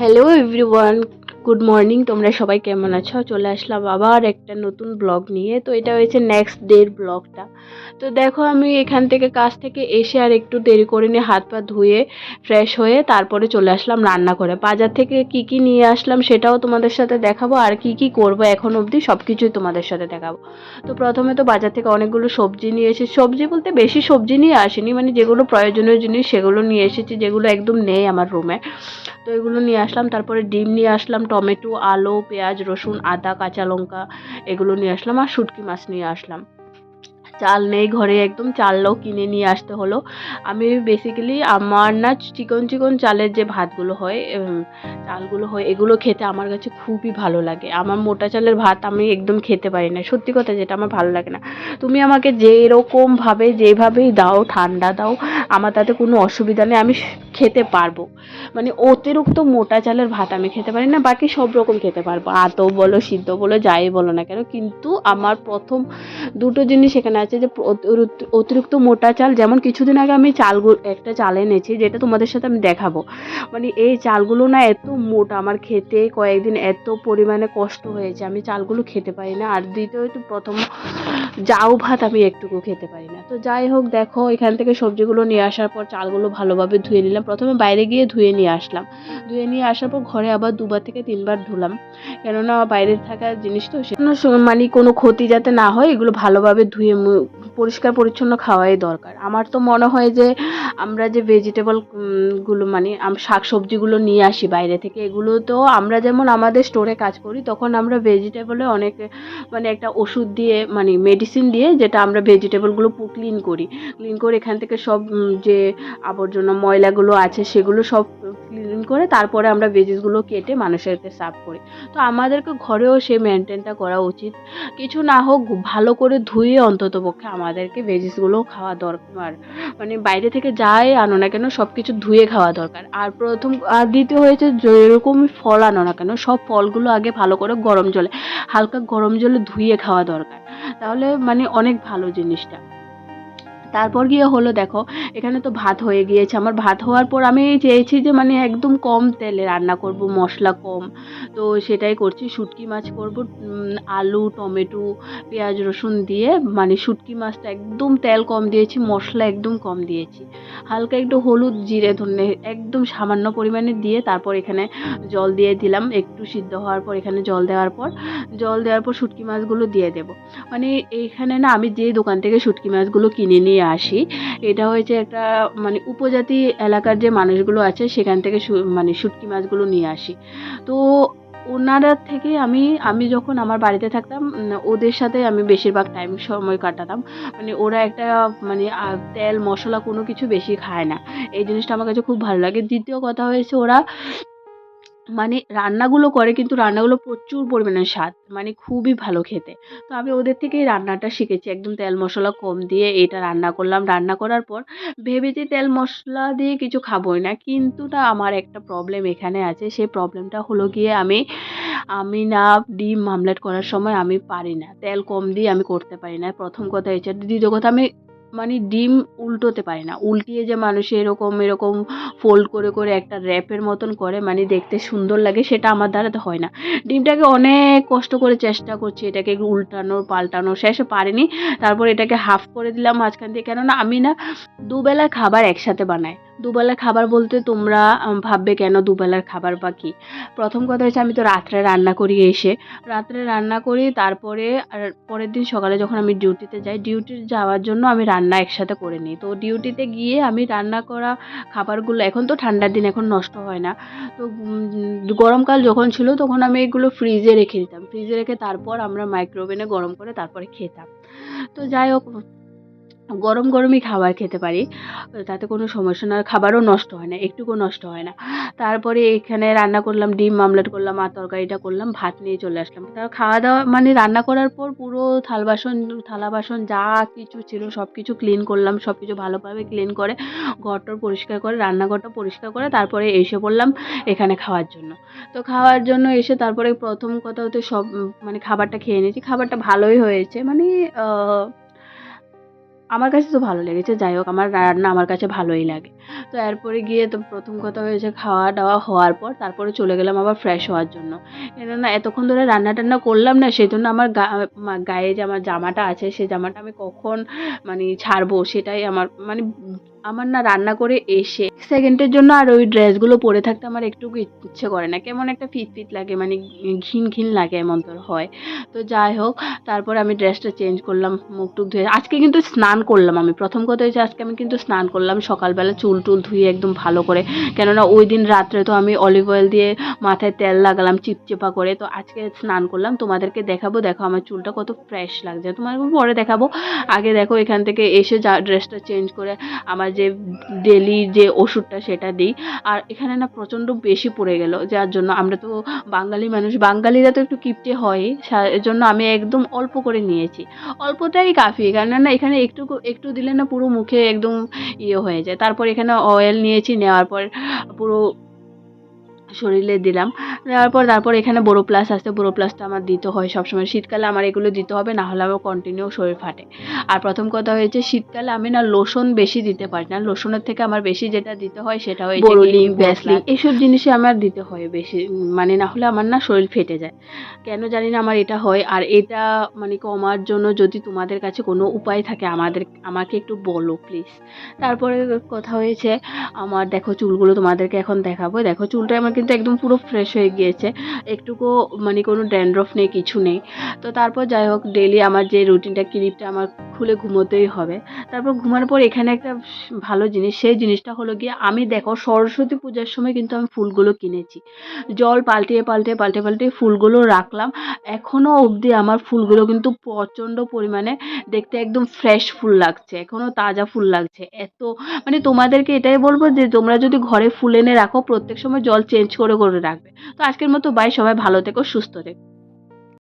Hello everyone good morning তোমরা সবাই কেমন আছো? চলে আসলাম আবার একটা নতুন ব্লগ নিয়ে। তো এটা হয়েছে নেক্সট ডের ব্লগটা তো দেখো, আমি এখান থেকে কাজ থেকে এসে আর একটু দেরি করে নিয়ে হাত পা ধুয়ে ফ্রেশ হয়ে তারপরে চলে আসলাম রান্না করে বাজার থেকে কি কি নিয়ে আসলাম সেটাও তোমাদের সাথে দেখাবো। আর কি কি করব এখন অবধি সব কিছুই তোমাদের সাথে দেখাবো। তো প্রথমে তো বাজার থেকে অনেকগুলো সবজি নিয়ে এসেছি। সবজি বলতে বেশি সবজি নিয়ে আসিনি। মানে যেগুলো প্রয়োজনীয় জিনিস সেগুলো নিয়ে এসেছি, যেগুলো একদম নেই আমার রুমে তো এগুলো নিয়ে আসলাম। তারপরে ডিম নিয়ে আসলাম, টমেটো, আলু, পেঁয়াজ, রসুন, আদা, কাঁচা লঙ্কা এগুলো নিয়ে আসলাম আর শুটকি মাছ নিয়ে আসলাম। চাল নেই ঘরে একদম, চালও কিনে নিয়ে আসতে হলো। আমি বেসিক্যালি আমার না চিকন চিকন চালের যে ভাতগুলো হয় চালগুলো হয়, এগুলো খেতে আমার কাছে খুবই ভালো লাগে। আমার মোটা চালের ভাত আমি একদম খেতে পারি না। সত্যি কথা যেটা আমার ভালো লাগে না। তুমি আমাকে যেরকমভাবে যেভাবেই দাও, ঠান্ডা দাও, আমার তাতে কোনো অসুবিধা নেই। আমি খেতে পারব। মানে অতিরিক্ত মোটা চালের ভাত আমি খেতে পারি না, বাকি সব রকম খেতে পারব। আতো বলো, সিদ্ধ বলো, যাই বলো না কেন, কিন্তু আমার প্রথম দুটো জিনিস এখানে আছে যে, অতিরিক্ত- অতিরিক্ত মোটা চাল, যেমন কিছুদিন আগে আমি চালগুলো একটা চাল এনেছি, যেটা তোমাদের সাথে আমি দেখাবো। মানে এই চালগুলো না এত মোটা, আমার খেতে কয়েকদিন এত পরিমাণে কষ্ট হয়েছে, আমি চালগুলো খেতে পারি না। আর দ্বিতীয়ত, প্রথম জাউ ভাত আমি একটুকু খেতে পারি না। তো যাই হোক, দেখো, এখান থেকে সবজিগুলো নিয়ে আসার পর চালগুলো ভালোভাবে ধুয়ে নিলাম। প্রথমে বাইরে গিয়ে ধুয়ে নিয়ে আসলাম। ধুয়ে নিয়ে আসার পর ঘরে আবার দুবার থেকে তিনবার ধুলাম। কেননা বাইরে থাকা জিনিস তো সে মানে কোনো ক্ষতি যাতে না হয়, এগুলো ভালোভাবে ধুয়ে পরিষ্কার পরিচ্ছন্ন খাওয়াই দরকার। আমার তো মনে হয় যে আমরা যে ভেজিটেবলগুলো মানে শাক সবজিগুলো নিয়ে আসি বাইরে থেকে, এগুলো তো আমরা যেমন আমাদের স্টোরে কাজ করি, তখন আমরা ভেজিটেবলে অনেক মানে একটা ওষুধ দিয়ে মানে মেডিসিন দিয়ে যেটা আমরা ভেজিটেবলগুলো ক্লিন করি। ক্লিন করে এখান থেকে সব যে আবর্জনা ময়লাগুলো আছে সেগুলো সব ক্লিন করে তারপরে আমরা ভেজিসগুলো কেটে মানুষেরকে সার্ভ করি। তো আমাদেরকে ঘরেও সেই মেনটেনটা করা উচিত। কিছু না হোক ভালো করে ধুয়ে অন্তত পক্ষে আমাদেরকে ভেজিসগুলো খাওয়া দরকার। মানে বাইরে থেকে যাই আনো না কেন সব কিছু ধুয়ে খাওয়া দরকার। আর প্রথম, আর দ্বিতীয় হয়েছে যেরকম ফল আনো না কেন সব ফলগুলো আগে ভালো করে গরম জলে, হালকা গরম জলে ধুয়ে খাওয়া দরকার। তাহলে মানে অনেক ভালো জিনিসটা। তারপর গিয়ে হলো, দেখো, এখানে তো ভাত হয়ে গিয়েছে। আমার ভাত হওয়ার পর আমি চেয়েছি যে মানে একদম কম তেলে রান্না করব, মশলা কম। তো সেটাই করছি। শুটকি মাছ করব আলু, টমেটো, পেঁয়াজ, রসুন দিয়ে মানে শুটকি মাছটা একদম তেল কম দিয়েছি, মশলা একদম কম দিয়েছি। হালকা একটু হলুদ, জিরে, ধনে, একদম সামান্য পরিমাণে দিয়ে তারপর এখানে জল দিয়ে দিলাম। একটু সিদ্ধ হওয়ার পর, এখানে জল দেওয়ার পর, জল দেওয়ার পর শুটকি মাছগুলো দিয়ে দেবো। মানে এইখানে না, আমি যে দোকান থেকে শুটকি মাছগুলো কিনে নিয়ে আসি। এটা হয়েছে একটা মানে উপজাতি এলাকার যে মানুষগুলো আছে, সেখান থেকে মানে শুটকি মাছগুলো নিয়ে আসি। তো ওনারা থেকে আমি আমি যখন আমার বাড়িতে থাকতাম ওদের সাথে আমি বেশিরভাগ টাইম সময় কাটাতাম। মানে ওরা একটা মানে তেল, মশলা কোনো কিছু বেশি খায় না। এই জিনিসটা আমার কাছে খুব ভালো লাগে। দ্বিতীয় কথা হয়েছে ওরা মানে রান্নাগুলো করে কিন্তু রান্নাগুলো প্রচুর পরিমাণে স্বাদ মানে খুবই ভালো খেতে। তো আমি ওদের থেকেই রান্নাটা শিখেছি, একদম তেল মশলা কম দিয়ে এটা রান্না করলাম। রান্না করার পর ভেবেছি তেল মশলা দিয়ে কিছু খাবোই না, কিন্তু না আমার একটা প্রবলেম এখানে আছে। সেই প্রবলেমটা হলো গিয়ে আমি আমি না ডিম মামলেট করার সময় আমি পারি না। তেল কম দিয়ে আমি করতে পারি না। প্রথম কথা হচ্ছে, দ্বিতীয় কথা আমি মানে ডিম উল্টোতে পারে না। উল্টিয়ে যে মানুষ এরকম এরকম ফোল্ড করে করে একটা র্যাপের মতন করে মানে দেখতে সুন্দর লাগে, সেটা আমার দ্বারা তো হয় না। ডিমটাকে অনেক কষ্ট করে চেষ্টা করছি এটাকে উল্টানো পাল্টানোর শেষে পারিনি। তারপর এটাকে হাফ করে দিলাম মাঝখান দিয়ে। কেননা আমি না দুবেলা খাবার একসাথে বানাই। দুবেলার খাবার বলতে তোমরা ভাববে কেন দুবেলার খাবার বা কী? প্রথম কথা হচ্ছে আমি তো রাত্রে রান্না করি এসে। রাত্রে রান্না করি, তারপরে আর পরের দিন সকালে যখন আমি ডিউটিতে যাই, ডিউটি যাওয়ার জন্য আমি রান্না একসাথে করে নিই। তো ডিউটিতে গিয়ে আমি রান্না করা খাবারগুলো, এখন তো ঠান্ডার দিন, এখন নষ্ট হয় না। তো গরমকাল যখন ছিল তখন আমি এগুলো ফ্রিজে রেখে দিতাম। ফ্রিজে রেখে তারপর আমরা মাইক্রোওভেনে গরম করে তারপরে খেতাম। তো যাই হোক গরম গরমই খাবার খেতে পারি। তাতে কোনো সমস্যা না খাবারও নষ্ট হয় না, একটুকু নষ্ট হয় না। তারপরে এখানে রান্না করলাম, ডিম মামলেট করলাম, আর তরকারিটা করলাম, ভাত নিয়ে চলে আসলাম। তার খাওয়া দাওয়া মানে রান্না করার পর পুরো থাল বাসন, থালা বাসন যা কিছু ছিল সব কিছু ক্লিন করলাম সব কিছু ভালোভাবে ক্লিন করে ঘরটর পরিষ্কার করে রান্নাঘরটা পরিষ্কার করে, তারপরে এসে পড়লাম এখানে খাওয়ার জন্য। তো খাওয়ার জন্য এসে তারপরে প্রথম কথা হতে সব মানে খাবারটা খেয়ে নিয়েছি। খাবারটা ভালোই হয়েছে মানে আমার কাছে তো ভালো লেগেছে, যাই হোক, আমার রান্না আমার কাছে ভালোই লাগে। তো এরপরে গিয়ে তো প্রথম কথা হয়েছে খাওয়া দাওয়া হওয়ার পর তারপরে চলে গেলাম আবার ফ্রেশ হওয়ার জন্য। কেননা এতক্ষণ ধরে রান্না টান্না করলাম না, সেই জন্য আমার গা গায়ে যে আমার জামাটা আছে, সে জামাটা আমি কখন মানে ছাড়বো সেটাই আমার মানে আমার না রান্না করে এসে সেকেন্ডের জন্য আর ওই ড্রেসগুলো পরে থাকতে আমার একটু ইচ্ছে করে না। কেমন একটা ফিট ফিট লাগে মানে ঘিন ঘিন লাগে এমন তোর হয়। তো যাই হোক, তারপর আমি ড্রেসটা চেঞ্জ করলাম, মুখ টুক ধুয়ে। আজকে কিন্তু স্নান করলাম আমি। প্রথম কথা হচ্ছে আজকে আমি কিন্তু স্নান করলাম সকালবেলা চুল টুল ধুয়ে একদম ভালো করে। কেননা ওই দিন রাত্রে তো আমি অলিভ অয়েল দিয়ে মাথায় তেল লাগালাম, চিপচিপা করে। তো আজকে স্নান করলাম, তোমাদেরকে দেখাবো। দেখো আমার চুলটা কত ফ্রেশ লাগছে। তোমাকে পরে দেখাবো। আগে দেখো এখান থেকে এসে যা ড্রেসটা চেঞ্জ করে, আমার যে ডেলি যে ওষুধটা সেটা দিই। আর এখানে না প্রচণ্ড বেশি পড়ে গেল, যার জন্য আমরা তো বাঙালি মানুষ, বাঙালিরা তো একটু কিপটে হয় এর জন্য আমি একদম অল্প করে নিয়েছি। অল্পটাই কাফি কারণ না এখানে একটু একটু দিলে না পুরো মুখে একদম ইয়ে হয়ে যায়। তারপর এখানে অয়েল নিয়েছি, নেওয়ার পর পুরো শরীরে দিলাম। দেওয়ার পর তারপর এখানে বোরো প্লাস আসছে বোরো প্লাসটা আমার দিতে হয় সবসময়। শীতকালে আমার এগুলো দিতে হবে না হলে আমার কন্টিনিউ শরীর ফাটে। আর প্রথম কথা হয়েছে শীতকালে আমি না লোশন বেশি দিতে পারি না। লোশনের থেকে আমার বেশি যেটা দিতে হয় সেটা হয়েছে বোরোলিন ভ্যাসলিন এইসব জিনিসই আমার দিতে হয় বেশি। মানে না হলে আমার না শরীর ফেটে যায়। কেন জানি না আমার এটা হয়। আর এটা মানে কমার জন্য যদি তোমাদের কাছে কোনো উপায় থাকে আমাদের আমাকে একটু বলো প্লিজ তারপরে কথা হয়েছে আমার দেখো চুলগুলো তোমাদেরকে এখন দেখাবো। দেখো চুলটা আমার কিন্তু একদম পুরো ফ্রেশ হয়ে গিয়েছে। একটুকু মানে কোনো ড্যান্ড্রফ নেই, কিছু নেই। তো তারপর যাই হোক ডেলি আমার যে রুটিনটা ক্লিপটা আমার খুলে ঘুমোতেই হবে। তারপর ঘুমার পর এখানে একটা ভালো জিনিস, সেই জিনিসটা হলো গিয়ে, আমি দেখো, সরস্বতী পূজার সময় কিন্তু আমি ফুলগুলো কিনেছি। জল পাল্টিয়ে পাল্টে পাল্টে পাল্টে ফুলগুলো রাখলাম। এখনও অবধি আমার ফুলগুলো কিন্তু প্রচণ্ড পরিমাণে দেখতে একদম ফ্রেশ ফুল লাগছে এখনও তাজা ফুল লাগছে। এত মানে তোমাদেরকে এটাই বলব যে, তোমরা যদি ঘরে ফুল এনে রাখো, প্রত্যেক সময় জল চেঞ্জ করে করে রাখবে। তো আজকের মতো বাই সবাই ভালো থেকো সুস্থ থেকো।